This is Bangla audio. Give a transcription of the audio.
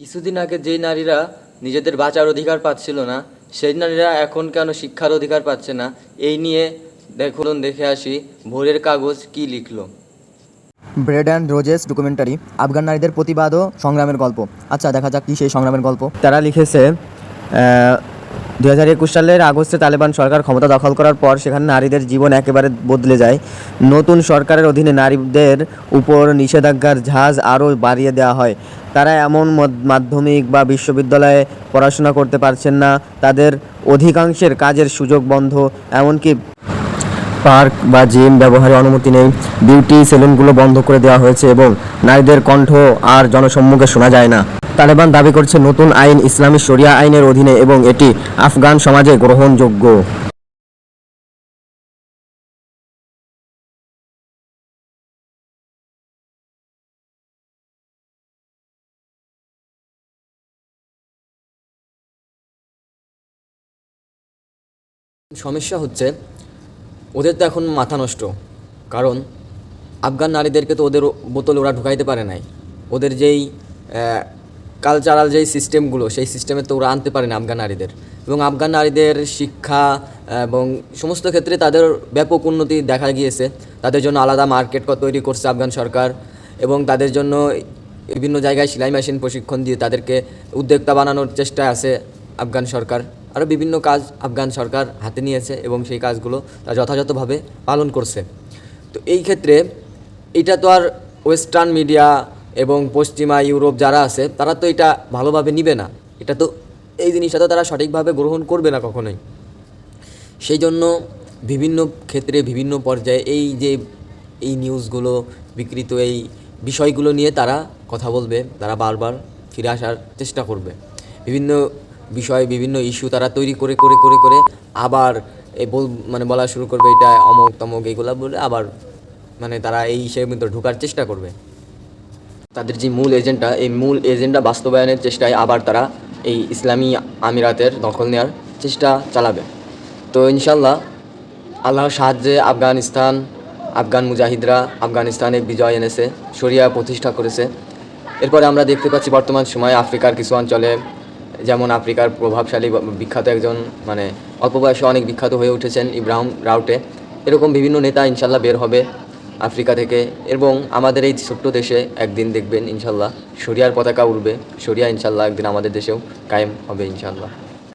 কিছুদিন আগে যেই নারীরা নিজেদের বাঁচার অধিকার পাচ্ছিল না সেই নারীরা এখন কেন শিক্ষার অধিকার পাচ্ছে না? এই নিয়ে দেখুন দেখে আসি ভোরের কাগজ কি লিখলো। Bread and roses documentary Afghan নারীদের প্রতিবাদ ও সংগ্রামের গল্প। আচ্ছা দেখা যাক কি সেই সংগ্রামের গল্প। তারা লিখেছে দু হাজার একুশ সালের আগস্টে তালেবান সরকার ক্ষমতা দখল করার পর সেখানে নারীদের জীবন একেবারে বদলে যায়। নতুন সরকারের অধীনে নারীদের উপর নিষেধাজ্ঞার ঝাঁজ আরও বাড়িয়ে দেওয়া হয়। তারা এমন মাধ্যমিক বা বিশ্ববিদ্যালয়ে পড়াশোনা করতে পারছেন না। তাদের অধিকাংশের কাজের সুযোগ বন্ধ। এমনকি পার্ক বা জিম ব্যবহারের অনুমতি নেই। বিউটি সেলুনগুলো বন্ধ করে দেওয়া হয়েছে এবং নারীদের কণ্ঠ আর জনসম্মুখে শোনা যায় না। তালেবান দাবি করছে নতুন আইন ইসলামী শরিয়া আইনের অধীনে এবং এটি আফগান সমাজে গ্রহণযোগ্য। সমস্যা হচ্ছে, ওদের তো এখন মাথা নষ্ট। কারণ, আফগান নারীদেরকে তো ওদের বোতলে ওরা ঢুকাইতে পারে নাই। ওদের যেই কালচারাল যেই সিস্টেমগুলো সেই সিস্টেমে তো ওরা আনতে পারে না আফগান নারীদের। এবং আফগান নারীদের শিক্ষা এবং সমস্ত ক্ষেত্রে তাদের ব্যাপক উন্নতি দেখা গিয়েছে। তাদের জন্য আলাদা মার্কেট তৈরি করছে আফগান সরকার এবং তাদের জন্য বিভিন্ন জায়গায় সেলাই মেশিন প্রশিক্ষণ দিয়ে তাদেরকে উদ্যোক্তা বানানোর চেষ্টা আছে আফগান সরকার। আরও বিভিন্ন কাজ আফগান সরকার হাতে নিয়েছে এবং সেই কাজগুলো তারা যথাযথভাবে পালন করছে। তো এই ক্ষেত্রে এটা তো আর ওয়েস্টার্ন মিডিয়া এবং পশ্চিমা ইউরোপ যারা আছে, তারা তো এটা ভালোভাবে নিবে না। এটা তো এই জিনিসটা তো তারা সঠিকভাবে গ্রহণ করবে না কখনোই। সেই জন্য বিভিন্ন ক্ষেত্রে, বিভিন্ন পর্যায়ে এই যে, এই নিউজগুলো বিকৃত, এই বিষয়গুলো নিয়ে তারা কথা বলবে, তারা বারবার ফিরে আসার চেষ্টা করবে। বিভিন্ন বিষয়, বিভিন্ন ইস্যু তারা তৈরি করে করে করে করে আবার বল মানে বলা শুরু করবে, এটা অমক তমক এগুলা বলে আবার মানে তারা এই হিসেবে ঢোকার চেষ্টা করবে। তাদের যে মূল এজেন্ডা, এই মূল এজেন্ডা বাস্তবায়নের চেষ্টায় আবার তারা এই ইসলামী আমিরাতের দখল নেওয়ার চেষ্টা চালাবে। তো ইনশাল্লাহ আল্লাহর সাহায্যে আফগানিস্তান, আফগান মুজাহিদরা আফগানিস্তানে বিজয় এনেছে, শরিয়া প্রতিষ্ঠা করেছে। এরপরে আমরা দেখতে পাচ্ছি বর্তমান সময়ে আফ্রিকার কিছু অঞ্চলে যেমন আফ্রিকার প্রভাবশালী বিখ্যাত একজন মানে অল্প বয়সে অনেক বিখ্যাত হয়ে উঠেছেন ইব্রাহিম রাউটে। এরকম বিভিন্ন নেতা ইনশাল্লাহ বের হবে। আফ্রিকা থেকে এবং আমাদের এই ছোট্ট দেশে একদিন দেখবেন ইনশাল্লাহ। শরিয়ার পতাকা উঠবে শরিয়া ইনশাল্লাহ একদিন আমাদের দেশেও কায়েম হবে ইনশাল্লাহ।